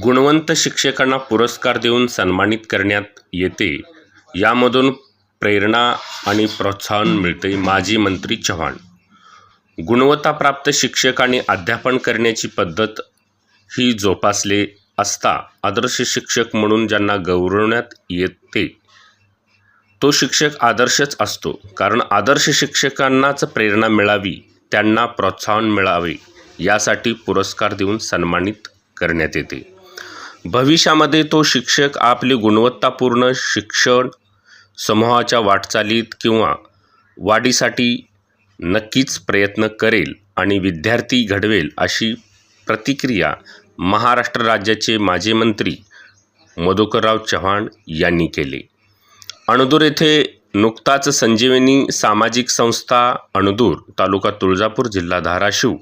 गुणवंत शिक्षकांना पुरस्कार देऊन सन्मानित करण्यात येते. यामधून प्रेरणा आणि प्रोत्साहन मिळते माजी मंत्री चव्हाण. गुणवत्ताप्राप्त शिक्षकाने अध्यापन करण्याची पद्धत ही जोपासले असता आदर्श शिक्षक म्हणून ज्यांना गौरवण्यात येते तो शिक्षक आदर्शच असतो. कारण आदर्श शिक्षकांनाच प्रेरणा मिळावी त्यांना प्रोत्साहन मिळावे यासाठी पुरस्कार देऊन सन्मानित करण्यात येते. भविष्यामध्ये तो शिक्षक आपली गुणवत्तापूर्ण शिक्षण समूहाच्या वाटचालीत किंवा वाढीसाठी नक्कीच प्रयत्न करेल आणि विद्यार्थी घडवेल अशी प्रतिक्रिया महाराष्ट्र राज्याचे माजी मंत्री मधुकरराव चव्हाण यांनी केले. अणदूर येथे नुकताच संजीवनी सामाजिक संस्था अणदूर तालुका तुळजापूर जिल्हा धाराशिव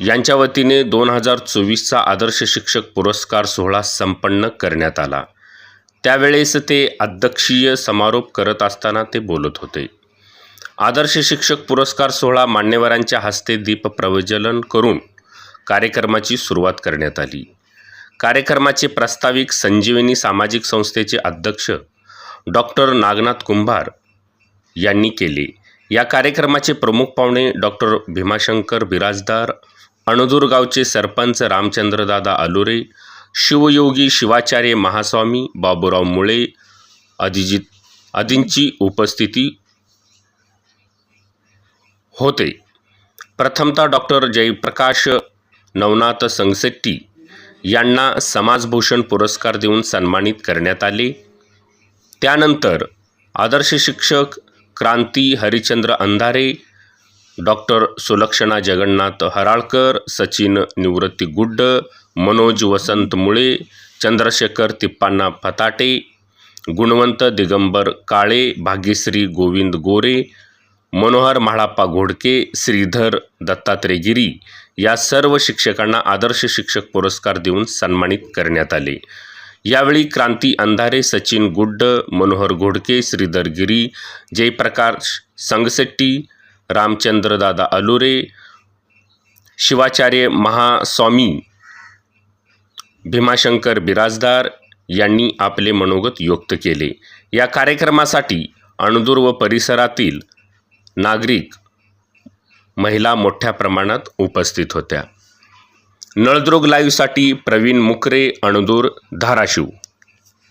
यांच्या वतीने दोन हजार चोवीसचा आदर्श शिक्षक पुरस्कार सोहळा संपन्न करण्यात आला. त्यावेळेस ते अध्यक्षीय समारोप करत असताना ते बोलत होते. आदर्श शिक्षक पुरस्कार सोहळा मान्यवरांच्या हस्ते दीप प्रज्वलन करून कार्यक्रमाची सुरुवात करण्यात आली. कार्यक्रमाचे प्रास्ताविक संजीवनी सामाजिक संस्थेचे अध्यक्ष डॉक्टर नागनाथ कुंभार यांनी केले. या कार्यक्रमाचे प्रमुख पाहुणे डॉक्टर भीमाशंकर बिराजदार अणदूर गावचे सरपंच रामचंद्रदादा अलुरे शिवयोगी शिवाचार्य महास्वामी बाबूराव मुळे अदिजित आदींची उपस्थिती होते. प्रथमतः डॉक्टर जयप्रकाश नवनाथ संगसेट्टी यांना समाजभूषण पुरस्कार देऊन सन्मानित करण्यात आले. त्यानंतर आदर्श शिक्षक क्रांती हरिचंद्र अंधारे डॉक्टर सुलक्षणा जगन्नाथ हराळकर सचिन निवृत्ती गुड्ड मनोज वसंत मुळे चंद्रशेखर तिप्पाण्णा फताटे गुणवंत दिगंबर काळे भाग्यश्री गोविंद गोरे मनोहर म्हाळाप्पा घोडके श्रीधर दत्तात्रेगिरी या सर्व शिक्षकांना आदर्श शिक्षक पुरस्कार देऊन सन्मानित करण्यात आले. यावेळी क्रांती अंधारे सचिन गुड्ड मनोहर घोडके श्रीधर गिरी जयप्रकाश संगसेट्टी रामचंद्रदादा अलुरे शिवाचार्य महास्वामी भीमाशंकर बिराजदार यांनी आपले मनोगत व्यक्त केले. या कार्यक्रमासाठी अणदूर व परिसरातील नागरिक महिला मोठ्या प्रमाणात उपस्थित होत्या. नळदुर्ग लाईव्हसाठी प्रवीण मुकरे अणदूर धाराशिव.